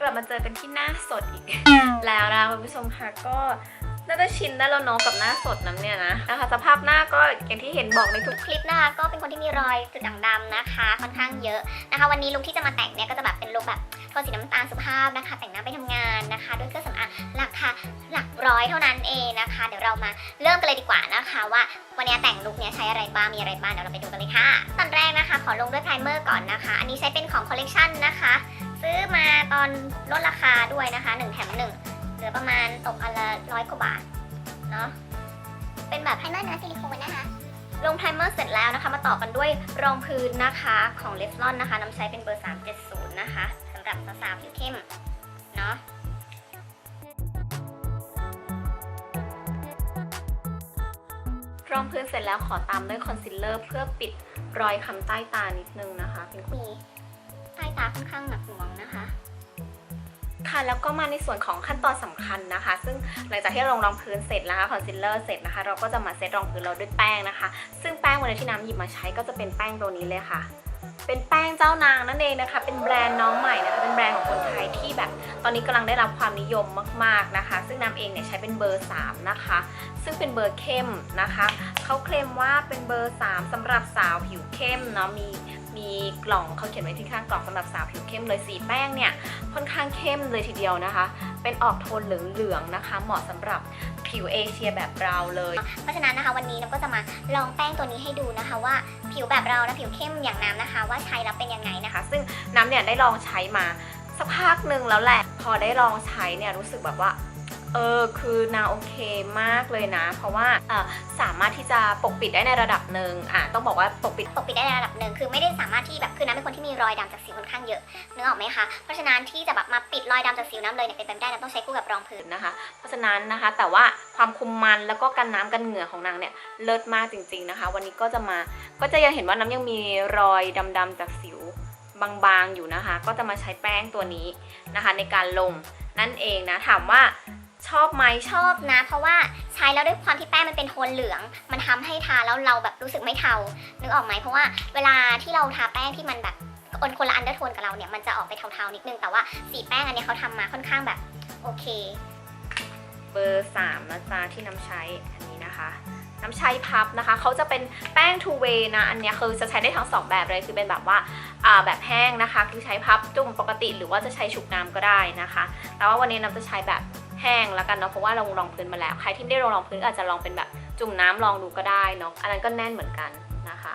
กลับมาเจอกันที่หน้าสดอีก แล้วนะคุณผู้ชมค่ะก็น่าจะชินได้แล้วเนาะกับหน้าสดน้ำเนี่ยนะนะคะสภาพหน้าก็อย่างที่เห็นบอกในทุกคลิปนะคะก็เป็นคนที่มีรอยจุดด่างดำนะคะ ค่อนข้างเยอะนะคะ วันนี้ลุคที่จะมาแต่งเนี่ยก็จะแบบเป็นลุคแบบ ทนสีน้ำตาลสุภาพนะคะ แต่งหน้าไปทำงานนะคะ ด้วยเครื่องสำอางราคาหลักร้อยเท่านั้นเองนะคะ เดี๋ยวเรามาเริ่มกันเลยดีกว่านะคะ ว่าวันนี้แต่งลุคเนี้ยใช้อะไรบ้างมีอะไรบ้างเดี๋ยวเราไปดูกันเลยค่ะ ตอนแรกนะคะ ขอลงด้วยไพรเมอร์ก่อนนะคะ อันนี้ใช้เป็นของคอลเลกชันนะคะ ซื้อมาตอนลดราคาด้วยนะคะ1แถม1เหลือประมาณตกอันละร้อยกว่าบาทเนาะเป็นแบบไพรเมอร์นื้อซิลิโคนนะคะลงไพรเมอร์เสร็จแล้วนะคะ มาต่อกันด้วยรองพื้นนะคะของเลฟลอนนะคะน้ำใช้เป็นเบอร์ 370 นะคะำหรับสาวๆผิวเข้มเนาะรองพื้นเสร็จแล้วขอตามด้วยคอนซีลเลอร์เพื่อปิดรอยคำใต้ตานิดนึงนะคะเป็นมีใต้ตาค่อนข้างหนักหน่วงนะคะ ค่ะแล้วก็มาในส่วนของขั้นตอนสำคัญนะคะ ซึ่งหลังจากที่เราลงรองพื้นเสร็จนะคะคอนซีลเลอร์เสร็จนะคะ เราก็จะมาเซตรองพื้นเราด้วยแป้งนะคะ ซึ่งแป้งวันนี้ที่น้ำหยิบมาใช้ก็จะเป็นแป้งตัวนี้เลยค่ะ เป็นแป้งเจ้านางนั่นเองนะคะ เป็นแบรนด์น้องใหม่นะคะ เป็นแบรนด์ของคนไทยที่แบบตอนนี้กำลังได้รับความนิยมมากๆนะคะ ซึ่งน้ำเองเนี่ยใช้เป็นเบอร์ 3 นะคะ ซึ่งเป็นเบอร์เข้มนะคะ เขาเคลมว่าเป็นเบอร์ 3สำหรับสาวผิวเข้มเนาะ มี มีกล่องเขาเขียนไว้ที่ข้างกล่องสำหรับสาวผิวเข้มเลยสีแป้งเนี่ยค่อนข้างเข้มเลยทีเดียวนะคะ เป็นออกโทนเหลืองๆนะคะ เหมาะสำหรับผิวเอเชียแบบเราเลย เพราะฉะนั้นนะคะวันนี้น้ำก็จะมาลองแป้งตัวนี้ให้ดูนะคะว่าผิวแบบเรานะผิวเข้มอย่างน้ำนะคะ ว่าใช้แล้วเป็นยังไงนะคะนะคะซึ่งน้ำเนี่ยได้ลองใช้มาสักพักหนึ่งแล้วแหละ พอได้ลองใช้เนี่ยรู้สึกแบบว่า เออคือนางโอเคมากเลยนะ เพราะว่าเอ่อสามารถที่จะปกปิดได้ในระดับหนึ่งอะต้องบอกว่าปกปิดปกปิดได้ในระดับหนึ่งคือไม่ได้สามารถที่แบบคือน้ำเป็นคนที่มีรอยดำจากสิวค่อนข้างเยอะนึกออกไหมคะเพราะฉะนั้นที่จะแบบมาปิดรอยดำจากสิวน้ำเลยเนี่ยเป็นไปไม่ได้น้ำต้องใช้คู่กับรองพื้นนะคะ เพราะฉะนั้นนะคะแต่ว่าความคุมมันแล้วก็กันน้ำกันเหงื่อของนางเนี่ยเลิศมากจริง ๆนะคะ วันนี้ก็จะมาก็จะยังเห็นว่าน้ำยังมีรอยดำๆจากสิวบางๆอยู่นะคะ ก็จะมาใช้แป้งตัวนี้นะคะ ในการลงนั่นเองนะถามว่า ชอบไหมชอบนะ เพราะว่าใช้แล้วด้วยความที่แป้งมันเป็นโทนเหลือง มันทำให้ทาแล้วเราแบบรู้สึกไม่เทา นึกออกไหมเพราะว่าเวลาที่เราทาแป้งที่มันแบบคนคนละอันเดอร์โทนกับเราเนี่ยมันจะออกไปเทาๆนิดนึง แต่ว่าสีแป้งอันนี้เขาทำมาค่อนข้างแบบโอเค เบอร์3นะจ๊ะที่น้ำใช้อันนี้นะคะน้ำใช้พับนะคะเขาจะเป็นแป้ง two way นะอันนี้คือจะใช้ได้ทั้งสองแบบเลยคือเป็นแบบว่าแบบแห้งนะคะ คือใช้พับจุ่มปกติหรือว่าจะใช้ฉุกน้ำก็ได้นะคะ แต่ว่าวันนี้น้ำจะใช้แบบ ห้งแล้วกันเนาะเพราะว่าเราลองพื้นมาแล้ว ใครที่ไม่ได้ลองพื้นอาจจะลองเป็นแบบจุ่มน้ำลองดูก็ได้เนาะอันนั้นก็แน่นเหมือนกันนะคะ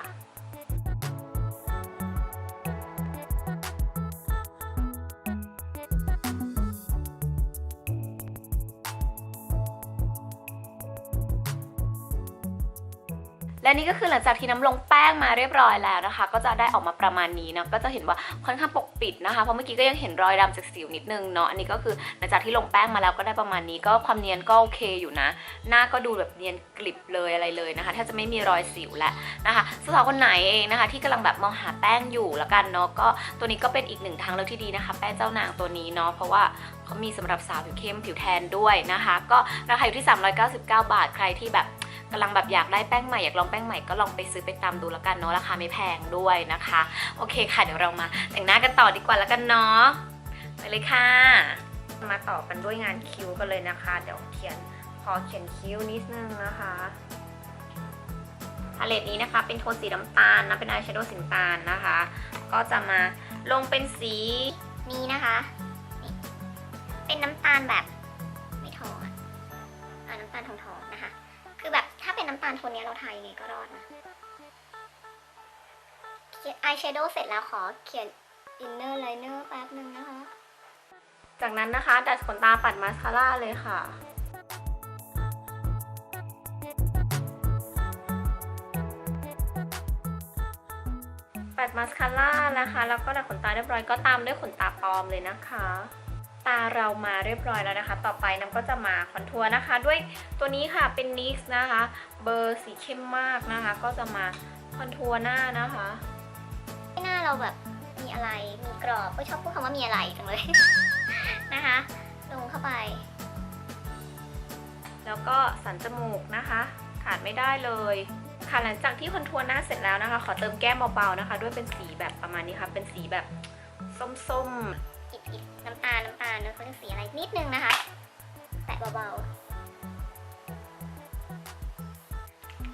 และนี่ก็คือหลังจากที่น้ำลงแป้งมาเรียบร้อยแล้วนะคะ ก็จะได้ออกมาประมาณนี้เนาะก็จะเห็นว่าค่อนข้างปกปิดนะคะ เพราะเมื่อกี้ก็ยังเห็นรอยดำจากสิวนิดนึงเนาะอันนี้ก็คือหลังจากที่ลงแป้งมาแล้วก็ได้ประมาณนี้ ก็ความเนียนก็โอเคอยู่นะ หน้าก็ดูแบบเนียนกลิบเลยอะไรเลยนะคะแทบจะไม่มีรอยสิวแล้วนะคะสาวคนไหนเองนะคะ ที่กำลังแบบมองหาแป้งอยู่แล้วกันเนาะก็ตัวนี้ก็เป็นอีกหนึ่งทางเลือกที่ดีนะคะ แป้งเจ้านางตัวนี้เนาะเพราะว่าเขามีสำหรับสาวผิวเข้มผิวแทนด้วยนะคะ ก็ราคาอยู่ที่ 399 บาทใครที่แบบ กำลังแบบอยากได้แป้งใหม่อยากลองแป้งใหม่ก็ลองไปซื้อไปตามดูแล้วกันเนาะราคาไม่แพงด้วยนะคะ โอเคค่ะเดี๋ยวเรามาแต่งหน้ากันต่อดีกว่าแล้วกันเนาะไปเลยค่ะ มาต่อกันด้วยงานคิ้วกันเลยนะคะ เดี๋ยวเขียนขอเขียนคิ้วนิดนึงนะคะพาเลตนี้นะคะเป็นโทนสีน้ำตาลนะเป็นอายแชโดว์สีน้ำตาลนะคะ ก็จะมาลงเป็นสีนี้นะคะเป็นน้ำตาลแบบไม่ทองอะอ่าน้ำตาลทองทองๆนะคะ คือแบบถ้าเป็นน้ำตาลโทนนี้เราทายังไงก็รอดนะอายแชโดว์เสร็จแล้วขอเขียนอินเนอร์ไลเนอร์แป๊บนึงนะคะ จากนั้นนะคะ ดัดขนตาปัดมาสคาร่าเลยค่ะปัดมาสคาร่านะคะ แล้วก็ดัดขนตาเรียบร้อยก็ตามด้วยขนตาปลอมเลยนะคะ ตาเรามาเรียบร้อยแล้วนะคะ ต่อไปน้ำก็จะมาคอนทัวร์นะคะ ด้วยตัวนี้ค่ะเป็นนิสนะคะ เบอร์สีเข้มมากนะคะ ก็จะมาคอนทัวร์หน้านะคะหน้าเราแบบมีอะไรมีกรอบก็ชอบพูดคำว่ามีอะไรจังเลย นะคะ ลงเข้าไป แล้วก็สันจมูกนะคะ ขาดไม่ได้เลยค่ะหลังจากที่คอนทัวร์หน้าเสร็จแล้วนะคะ ขอเติมแก้มเบาๆนะคะ ด้วยเป็นสีแบบประมาณนี้ค่ะเป็นสีแบบส้มอิดอิด น้ำตาลน้ำตาลเนอะเขาเรียกสีอะไรนิดนึงนะคะ แตะเบาๆ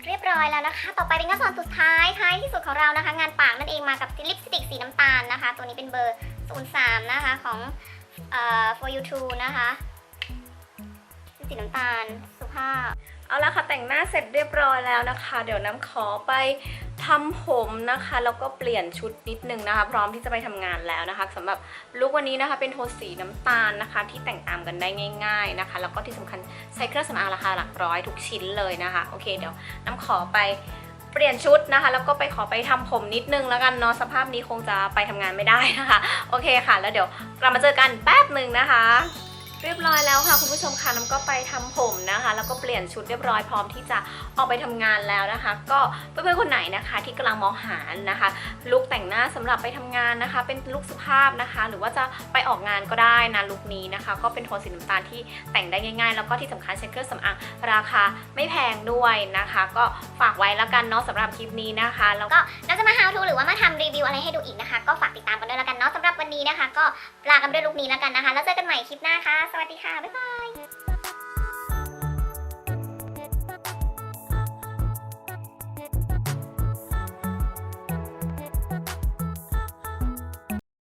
เรียบร้อยแล้วนะคะ ต่อไปเป็นขั้นตอนสุดท้ายท้ายที่สุดของเรานะคะ งานปากนั่นเองมากับลิปสติกสีน้ำตาลนะคะ ตัวนี้เป็นเบอร์ 03 นะคะของเอ่อ for you to นะคะ สีน้ำตาลสุภาพ เอาละค่ะแต่งหน้าเสร็จเรียบร้อยแล้วนะคะ เดี๋ยวน้ำขอไปทำผมนะคะแล้วก็เปลี่ยนชุดนิดนึงนะคะ พร้อมที่จะไปทำงานแล้วนะคะสำหรับลุควันนี้นะคะเป็นโทนสีน้ำตาลนะคะ ที่แต่งตามกันได้ง่าย ๆนะคะ แล้วก็ที่สำคัญใช้เครื่องสำอางราคาหลักร้อยทุกชิ้นเลยนะคะโอเคเดี๋ยวน้ำขอไปเปลี่ยนชุดนะคะ แล้วก็ไปขอไปทำผมนิดนึงแล้วกันเนาะสภาพนี้คงจะไปทำงานไม่ได้นะคะ โอเคค่ะ แล้วเดี๋ยวกลับมาเจอกันแป๊บหนึ่งนะคะ เรียบร้อยแล้วค่ะคุณผู้ชมค่ะน้ำก็ไปทำผมนะคะ แล้วก็เปลี่ยนชุดเรียบร้อยพร้อมที่จะออกไปทำงานแล้วนะคะ ก็เพื่อนๆคนไหนนะคะ ที่กำลังมองหานะคะลุคแต่งหน้าสำหรับไปทำงานนะคะ เป็นลุคสุภาพนะคะ หรือว่าจะไปออกงานก็ได้นะลุคนี้นะคะ ก็เป็นโทนสีน้ำตาลที่แต่งได้ง่ายๆ แล้วก็ที่สำคัญใช้เครื่องสำอางราคาไม่แพงด้วยนะคะ ก็ฝากไว้แล้วกันเนาะสำหรับคลิปนี้นะคะแล้วก็เราจะมา how to หรือว่ามาทำรีวิวอะไรให้ดูอีกนะคะ ก็ฝากติดตามกันด้วยแล้วกันเนาะสำหรับวันนี้นะคะ ก็ลากันด้วยลุคนี้แล้วกันนะคะ แล้วเจอกันใหม่คลิปหน้าค่ะสวัสดีค่ะ บ๊ายบาย